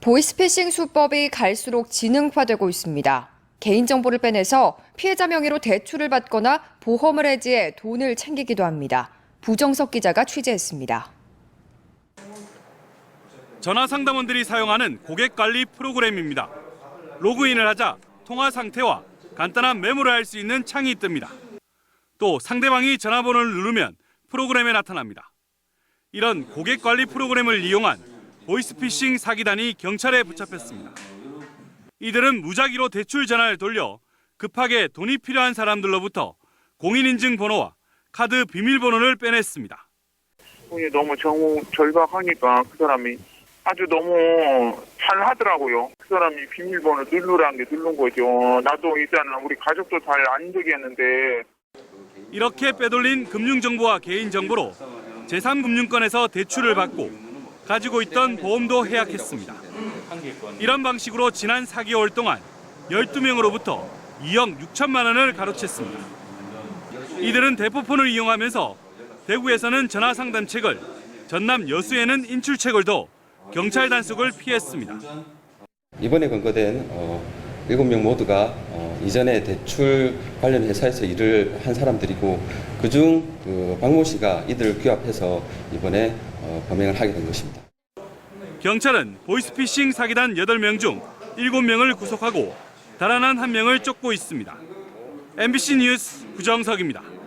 보이스피싱 수법이 갈수록 지능화되고 있습니다. 개인정보를 빼내서 피해자 명의로 대출을 받거나 보험을 해지해 돈을 챙기기도 합니다. 부정석 기자가 취재했습니다. 전화 상담원들이 사용하는 고객 관리 프로그램입니다. 로그인을 하자 통화 상태와 간단한 메모를 할 수 있는 창이 뜹니다. 또 상대방이 전화번호를 누르면 프로그램에 나타납니다. 이런 고객 관리 프로그램을 이용한 보이스피싱 사기단이 경찰에 붙잡혔습니다. 이들은 무작위로 대출 전화를 돌려 급하게 돈이 필요한 사람들로부터 공인인증 번호와 카드 비밀번호를 빼냈습니다. 돈이 너무 정, 절박하니까 그 사람이 아주 너무 잘 하더라고요. 그 사람이 비밀번호 누르라는 게 누른 거죠. 나도 일단은 우리 가족도 잘 안 되겠는데 이렇게 빼돌린 금융정보와 개인정보로 제3금융권에서 대출을 받고 가지고 있던 보험도 해약했습니다. 이런 방식으로 지난 4개월 동안 12명으로부터 2억 6천만 원을 가로챘습니다. 이들은 대포폰을 이용하면서 대구에서는 전화 상담책을, 전남 여수에는 인출책을 더 경찰 단속을 피했습니다. 이번에 검거된 어, 7명 모두가 어, 이전에 대출 관련 회사에서 일을 한 사람들이고 그중 그 박모 씨가 이들을 규합해서 이번에 어, 범행을 하게 된 것입니다. 경찰은 보이스피싱 사기단 8명 중 7명을 구속하고 달아난 1명을 쫓고 있습니다. MBC 뉴스 구정석입니다.